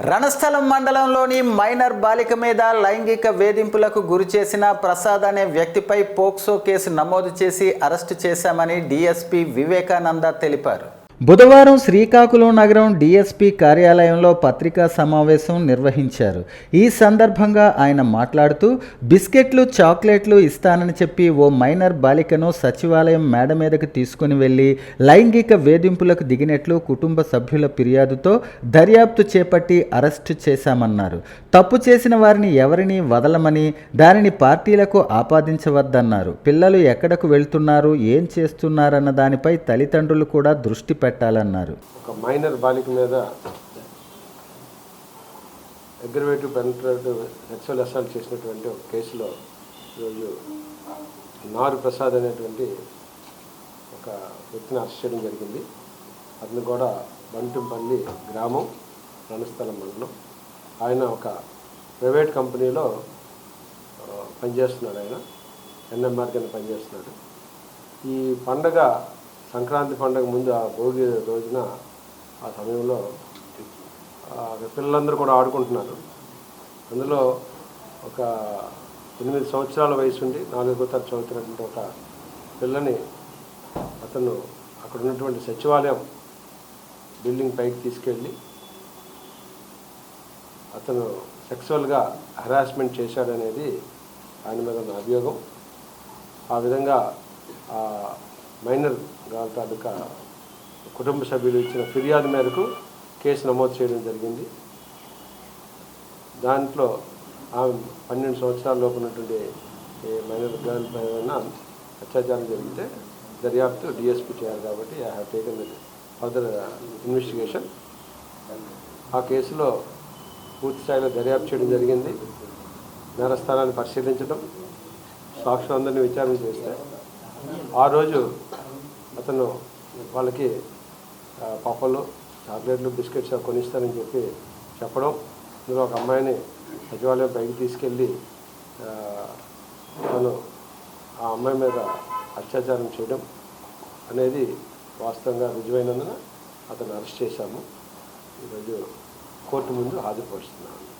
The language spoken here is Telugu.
రణస్థలం మండలంలోని మైనర్ బాలిక మీద లైంగిక వేధింపులకు గురిచేసిన ప్రసాద్ అనే వ్యక్తిపై పోక్సో కేసు నమోదు చేసి అరెస్టు చేశామని డీఎస్పీ వివేకానంద తెలిపారు. బుధవారం శ్రీకాకుళం నగరం డీఎస్పీ కార్యాలయంలో పత్రికా సమావేశం నిర్వహించారు. ఈ సందర్భంగా ఆయన మాట్లాడుతూ బిస్కెట్లు చాక్లెట్లు ఇస్తానని చెప్పి ఓ మైనర్ బాలికను సచివాలయం మేడ మీదకు తీసుకుని వెళ్ళి లైంగిక వేధింపులకు దిగినట్లు కుటుంబ సభ్యుల ఫిర్యాదుతో దర్యాప్తు చేపట్టి అరెస్టు చేశామన్నారు. తప్పు చేసిన వారిని ఎవరిని వదలమని దానిని పార్టీలకు ఆపాదించవద్దన్నారు. పిల్లలు ఎక్కడకు వెళ్తున్నారు ఏం చేస్తున్నారన్న దానిపై తల్లిదండ్రులు కూడా దృష్టి పెట్టాలన్నారు. ఒక మైనర్ బాలిక మీద అగ్రవేటివ్ పెనట్రేటివ్ సెక్సువల్ అసాల్ట్ చేసినటువంటి ఒక కేసులో ఈరోజు నారు ప్రసాద్ అనేటువంటి ఒక వ్యక్తిని అరెస్ట్ చేయడం జరిగింది. అతను కూడా బంటుంపల్లి గ్రామం రణస్థలం మండలం. ఆయన ఒక ప్రైవేట్ కంపెనీలో పనిచేస్తున్నాడు ఆయన. ఎన్ఎంఆర్ కింద పనిచేస్తున్నాడు. ఈ పండగ సంక్రాంతి పండుగ ముందు ఆ భోగి రోజున ఆ సమయంలో పిల్లలందరూ కూడా ఆడుకుంటున్నారు. అందులో ఒక ఎనిమిది సంవత్సరాల వయసు ఉండి నాలుగో తరగతి చదువుతున్నటువంటి ఒక పిల్లని అతను అక్కడ ఉన్నటువంటి సచివాలయం బిల్డింగ్ పైకి తీసుకెళ్ళి అతను సెక్సువల్గా హరాస్మెంట్ చేశాడనేది ఆయన మీద ఉన్న అభియోగం. ఆ విధంగా ఆ మైనర్ గారి తాలూకా కుటుంబ సభ్యులు ఇచ్చిన ఫిర్యాదు మేరకు కేసు నమోదు చేయడం జరిగింది. దాంట్లో ఆమె పన్నెండు సంవత్సరాల లోపు ఉన్నటువంటి మైనర్ గర్ల్ పైన అత్యాచారం జరిగితే దర్యాప్తు డిఎస్పీ చేయాలి కాబట్టి I have taken further investigation. ఆ కేసులో పూర్తి స్థాయిలో దర్యాప్తు చేయడం జరిగింది. నేరస్థానాన్ని పరిశీలించడం సాక్షులందరినీ విచారణ చేస్తే ఆ రోజు అతను వాళ్ళకి పాపలు పప్పలు చాక్లెట్లు బిస్కెట్స్ అవి కొనిస్తానని చెప్పి చెప్పడం. ఇందులో ఒక అమ్మాయిని సచివాలయం పైకి తీసుకెళ్ళి తను ఆ అమ్మాయి మీద అత్యాచారం చేయడం అనేది వాస్తవంగా రుజువైనందున అతను అరెస్ట్ చేశాము. ఈరోజు కోర్టు ముందు హాజరుపరుస్తున్నాను.